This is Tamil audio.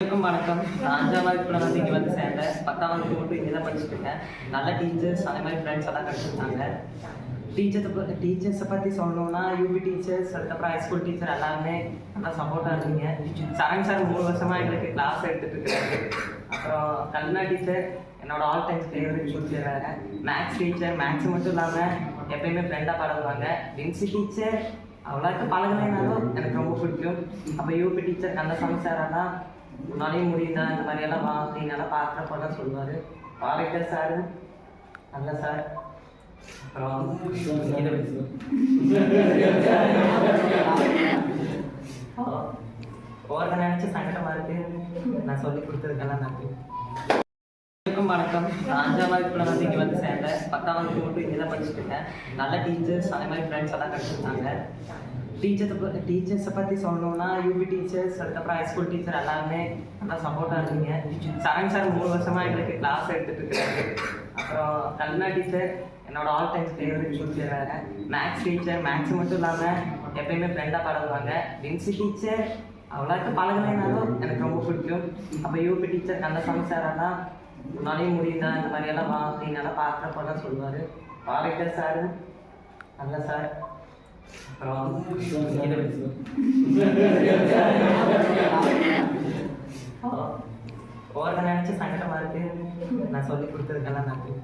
வணக்கம். நான் அஞ்சாம் வகுப்புல வந்து இங்கே வந்து சேர்ந்தேன் பத்தாம் வகுப்பு மட்டும் இங்கே தான் படிச்சுட்டு இருக்கேன் நல்ல டீச்சர்ஸ் அந்த மாதிரி ஃப்ரெண்ட்ஸ் எல்லாம் கிடச்சிருக்காங்க. டீச்சர்ஸை டீச்சர்ஸை பற்றி சொல்லணும்னா யூபி டீச்சர்ஸ் அதுக்கப்புறம் ஹைஸ்கூல் டீச்சர் எல்லாருமே நல்லா சப்போர்ட்டாக இருந்தீங்க சரண் சார் மூணு வருஷமாக எங்களுக்கு கிளாஸ் எடுத்துகிட்டு இருக்காரு அப்புறம் கல்னா டீச்சர் என்னோட ஆல் டைம் ஃபேவரட் டீச்சர் வேறு. மேக்ஸ் டீச்சர் மேக்ஸ் மட்டும் இல்லாமல் எப்பயுமே ஃப்ரெண்டாக பழகுவாங்க. வின்சி டீச்சர் அவ்வளோக்கு பழகினாலும் எனக்கு ரொம்ப பிடிக்கும். அப்போ யூபி டீச்சர் கந்தசாமி சார் தான் உன்னாலையும் முடியுதா? இந்த மாதிரி எல்லாம் வா அப்படின்னால பார்க்குறப்ப தான் சொல்லுவார். பாரதியார் சார் நல்ல சார் அப்புறம் ஒவ்வொரு நினச்சி சங்கடமாக சங்கடமா இருக்கு. நான் சொல்லி கொடுத்ததுக்கெல்லாம் நன்றி. அனைவருக்கும் வணக்கம். நான் அஞ்சாம் வகுப்புல வந்து இங்கே வந்து சேர்ந்தேன். பத்தாம் வகுப்பு மட்டும் இங்கே தான் படிச்சுட்டு இருக்கேன். நல்ல டீச்சர்ஸ் அதே மாதிரி ஃப்ரெண்ட்ஸ் எல்லாம் கிடச்சிருக்காங்க. டீச்சர்ஸை டீச்சர்ஸை பற்றி சொல்லணும்னா யூபி டீச்சர்ஸ் அதுக்கப்புறம் ஹைஸ்கூல் டீச்சர் எல்லாருமே நல்லா சப்போர்ட்டாக இருந்தீங்க சரண் சார் மூணு வருஷமாக எங்களுக்கு கிளாஸ் எடுத்துகிட்டு இருக்காரு. அப்புறம் கல்னா டீச்சர் என்னோட ஆல் டைம் ஃபேவரட் டீச்சர் வேறு. மேக்ஸ் டீச்சர் மேக்ஸ் மட்டும் இல்லாமல் எப்பயுமே ஃப்ரெண்டாக பழகுவாங்க. வின்சி டீச்சர் அவ்வளோக்கு பழகலைனாலும் எனக்கு ரொம்ப பிடிக்கும். அப்போ யூபி டீச்சர் கந்தசாமி சார் எல்லாம் முடியுதா? இந்த மாதிரி எல்லாம் வா அப்படின்னால பார்க்குறப்ப தான் சொல்லுவார். பாரதியார் சார்? நல்ல சார். அப்புறம் ஒவ்வொருத்த நினைச்சு சங்கடமா இருக்கு. நான் சொல்லி கொடுத்ததுக்கெல்லாம் நன்றி.